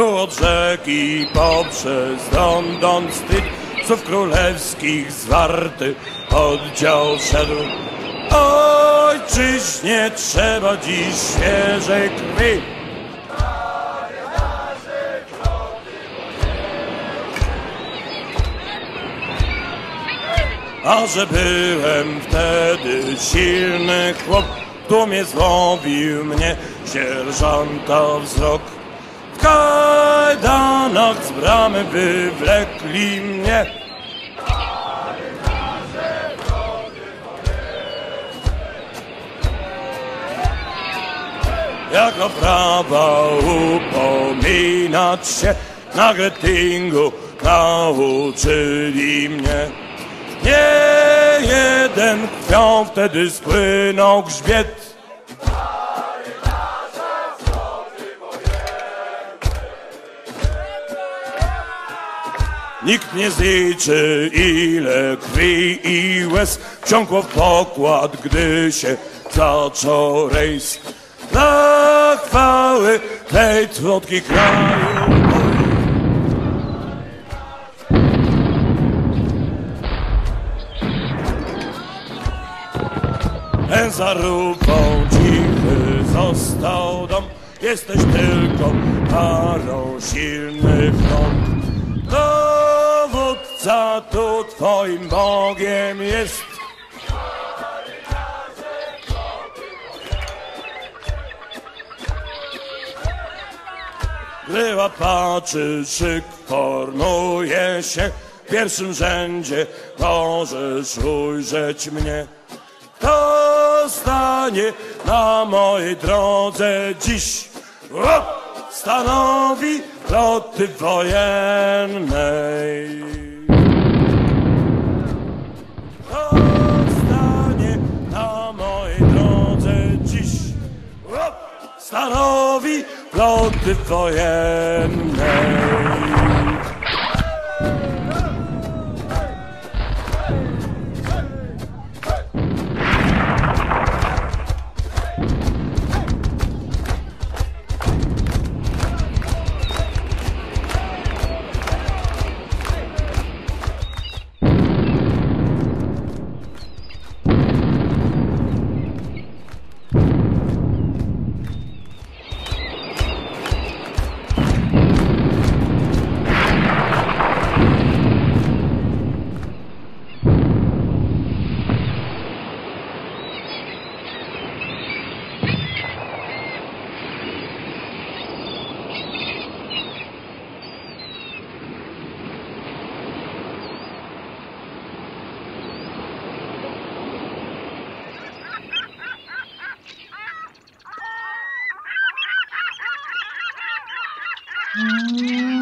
od rzeki poprzez London Street, co w królewskich zwarty oddział szedł. Ojczyźnie trzeba dziś świeżej krwi. A że byłem wtedy silny chłop, tu mnie złowił mnie sierżanta wzrok. Kajdanach z bramy wywlekli mnie. Jako prawa upominać się na gettingu nauczyli mnie. Nie jeden krwią wtedy spłynął grzbiet. Nikt nie zliczy ile krwi i łez wciągło w pokład, gdy się zaczął rejs. Dla chwały tej słodki kraju. Zarówką cichy został dom, jesteś tylko parą silnych rąk. Dowódca tu twoim Bogiem jest. Gdy łapaczy szyk formuje się, w pierwszym rzędzie możesz ujrzeć mnie. To stanie na mojej drodze dziś. Stanowi floty wojennej. Stanowi floty wojennej. Hum.